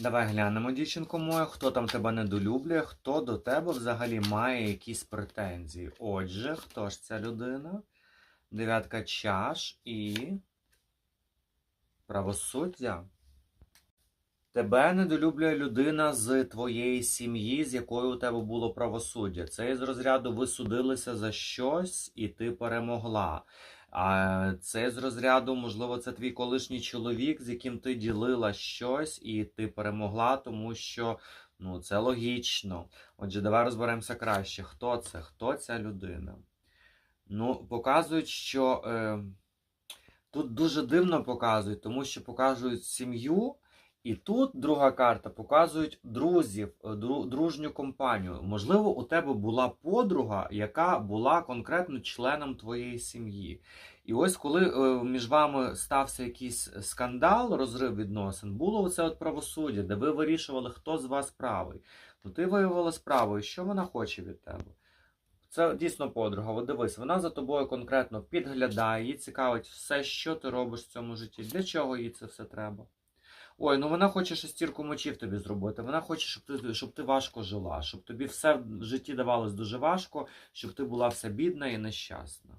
Давай глянемо, дівчинко моя, хто там тебе недолюблює, хто до тебе взагалі має якісь претензії. Отже, хто ж ця людина? Дев'ятка чаш і. Правосуддя. Тебе недолюблює людина з твоєї сім'ї, з якою у тебе було правосуддя. Це із розряду ви судилися за щось, і ти перемогла. А це з розряду, можливо, це твій колишній чоловік, з яким ти ділила щось, і ти перемогла, тому що ну, це логічно. Отже, давай розберемося краще. Хто це? Хто ця людина? Ну, показують, що е, тут дуже дивно показують, тому що показують сім'ю. І тут друга карта показують друзів, е, дружню компанію. Можливо, у тебе була подруга, яка була конкретно членом твоєї сім'ї. І ось коли е, між вами стався якийсь скандал, розрив відносин, було оце от правосуддя, де ви вирішували, хто з вас правий. Ну ти виявилась правою. Що вона хоче від тебе? Це дійсно подруга. От дивись, вона за тобою конкретно підглядає, їй цікавить все, що ти робиш в цьому житті. Для чого їй це все треба? Ой, ну вона хоче шестірку мочів тобі зробити. Вона хоче, щоб ти, щоб ти важко жила, щоб тобі все в житті давалось дуже важко, щоб ти була вся бідна і нещасна.